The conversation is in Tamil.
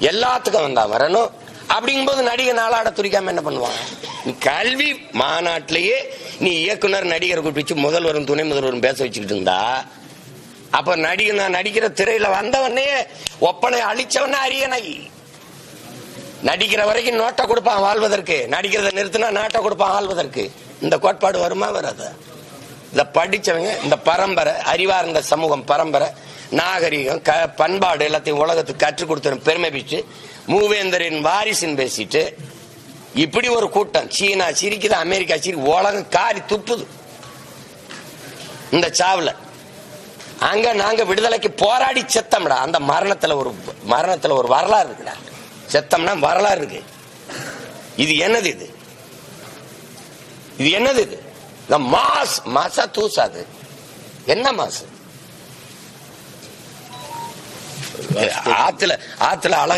எல்லாத்துக்கும் வந்தா வரணும். அப்படிங்கும்போது நடிகை நாளாட துடிக்காம என்ன பண்ணுவாங்க? கல்வி மாநாட்டிலேயே நீ இயக்குனர் நடிகரை கூப்பிட்டு முதல்வரும் துணை முதல்வரும் பேச வச்சுக்கிட்டு இருந்தா அப்ப நடிகை நான் நடிக்கிற திரையில வந்தவனே ஒப்பனை அழிச்சவனே அரியணை. நடிக்கிற வரைக்கும் நோட்டை கொடுப்பான் வாழ்வதற்கு. நடிக்கிறத நிறுத்தினா நாட்டை கொடுப்பான் வாழ்வதற்கு இந்த கோட்பாடு வருமா வராது? இந்த படிச்சவங்க இந்த பரம்பரை அறிவார்ந்த சமூகம் பரம்பரை நாகரிகம் க பண்பாடு எல்லாத்தையும் உலகத்துக்கு கற்றுக் கொடுத்த பெருமை பிச்சு மூவேந்தரின் வாரிசுன்னு பேசிட்டு இப்படி ஒரு கூட்டம் சீனா சிரிக்குது அமெரிக்கா சிரி உலகம் காரி துப்புது. இந்த சாவில். அங்க நாங்க விடுதலைக்கு போராடி செத்தம்டா. அந்த மரணத்துல ஒரு மரணத்துல ஒரு வரலாறு இருக்குடா. செத்தம்னா வரலாறு இருக்கு. இது என்னது இது? இது என்னது இது? இந்த மாஸ் மாசா தூசாது என்ன மாசு? ஆத்துல ஆத்துல அழகா